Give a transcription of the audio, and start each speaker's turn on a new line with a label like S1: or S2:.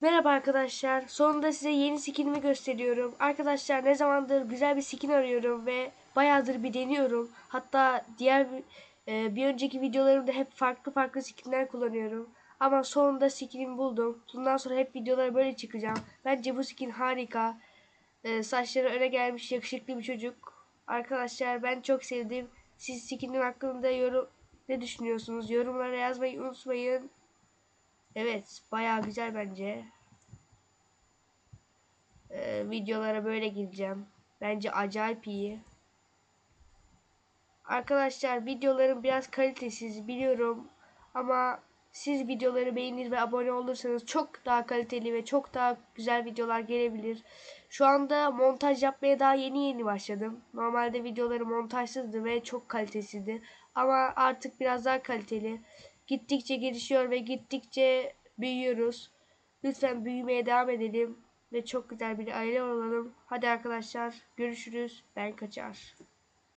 S1: Merhaba arkadaşlar. Sonunda size yeni skinimi gösteriyorum. Arkadaşlar ne zamandır güzel bir skin arıyorum ve bayağıdır bir deniyorum. Hatta diğer e, bir önceki videolarımda hep farklı farklı skinler kullanıyorum. Ama sonunda skinimi buldum. Bundan sonra hep videolara böyle çıkacağım. Bence bu skin harika. E, saçları öne gelmiş yakışıklı bir çocuk. Arkadaşlar ben çok sevdim. Siz skinim hakkında yorum ne düşünüyorsunuz? Yorumlara yazmayı unutmayın. Evet, bayağı güzel bence. Ee, videolara böyle gireceğim. Bence acayip iyi. Arkadaşlar videolarım biraz kalitesiz biliyorum ama siz videoları beğenir ve abone olursanız çok daha kaliteli ve çok daha güzel videolar gelebilir. Şu anda montaj yapmaya daha yeni yeni başladım. Normalde videoları montajsızdı ve çok kalitesizdi. Ama artık biraz daha kaliteli. Gittikçe gelişiyor ve gittikçe büyüyoruz. Lütfen büyümeye devam edelim ve çok güzel bir aile olalım. Hadi arkadaşlar görüşürüz. Ben kaçar.